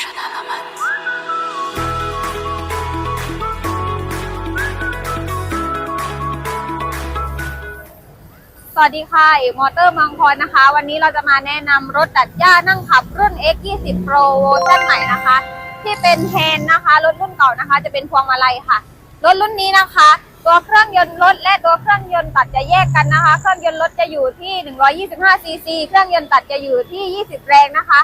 สวัสดีค่ะเอกมอเตอร์มืองพรนะคะ วันนี้เราจะมาแนะนำรถดัดหญ้านั่งขับรุ่น X 2 0 Pro เวอร์ชันใหม่นะคะ ที่เป็นแฮนนะคะ รถรุ่นเก่านะคะ จะเป็นพวงมาลัยค่ะ รถรุ่นนี้นะคะ ตัวเครื่องยนต์รถและตัวเครื่องยนต์ตัดจะแยกกันนะคะ เครื่องยนต์รถจะอยู่ที่ 125ซีซีเครื่องยนต์ตัดจะอยู่ที่ 20 แรงนะคะ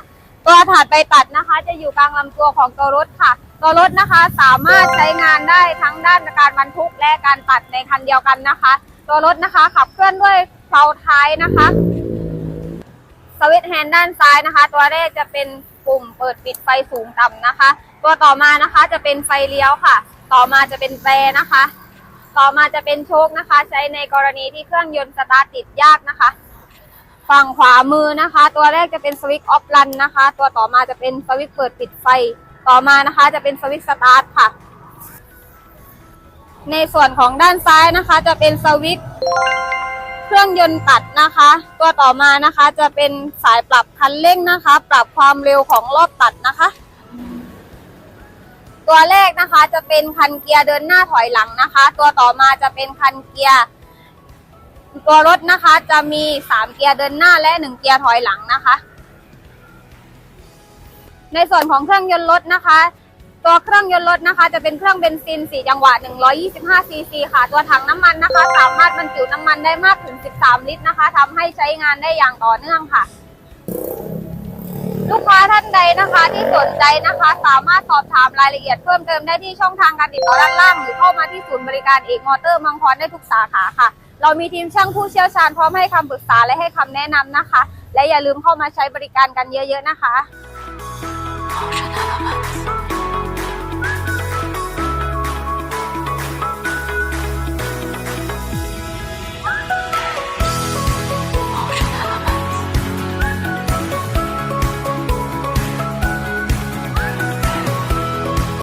ตัวถาดไปตัดนะคะ จะอยู่กลางลำตัวของตัวรถค่ะ ตัวรถนะคะสามารถใช้งานได้ทั้งด้านการบรรทุกและการตัดในคันเดียวกันนะคะ ตัวรถนะคะขับเคลื่อนด้วยเพลาท้ายนะคะสวิตช์แฮนด์ด้านซ้ายนะคะ ตัวแรกจะเป็นปุ่มเปิดปิดไฟสูงต่ำนะคะ ตัวต่อมานะคะจะเป็นไฟเลี้ยวค่ะ ต่อมาจะเป็นแตรนะคะ ต่อมาจะเป็นโชคนะคะ ใช้ในกรณีที่เครื่องยนต์สตาร์ทติดยากนะคะ ฝั่งขวามือนะคะ ตัวแรกจะเป็นสวิตช์ออฟรันนะคะ ตัวต่อมาจะเป็นสวิตช์เปิดปิดไฟ ต่อมานะคะจะเป็นสวิตช์สตาร์ทค่ะ ในส่วนของด้านซ้ายนะคะ จะเป็นสวิตช์เครื่องยนต์ตัดนะคะ ตัวต่อมานะคะจะเป็นสายปรับคันเร่งนะคะ ปรับความเร็วของรอบตัดนะคะ ตัวแรกนะคะจะเป็นคันเกียร์เดินหน้าถอยหลังนะคะ ตัวต่อมาจะเป็นคันเกียร์ ตัวรถนะคะจะมีสามเกียร์เดินหน้าและหนึ่งเกียร์ถอยหลังนะคะ ในส่วนของเครื่องยนต์รถนะคะ ตัวเครื่องยนต์รถนะคะ จะเป็นเครื่องเบนซิน 4 จังหวะ 125 ซีซีค่ะ ตัวถังน้ำมันนะคะ สามารถบรรจุน้ำมันได้มากถึง 13 ลิตรนะคะทำให้ใช้งานได้อย่างต่อเนื่องค่ะลูกค้าท่านใดนะคะที่สนใจนะคะ สามารถสอบถามรายละเอียดเพิ่มเติมได้ที่ช่องทางการติดต่อด้านล่าง หรือเข้ามาที่ศูนย์บริการเอกมอเตอร์มังครได้ทุกสาขาค่ะ เรามีทีมช่างผู้เชี่ยวชาญพร้อมให้คำปรึกษาและให้คำแนะนำนะคะ และอย่าลืมเข้ามาใช้บริการกันเยอะ ๆ นะคะ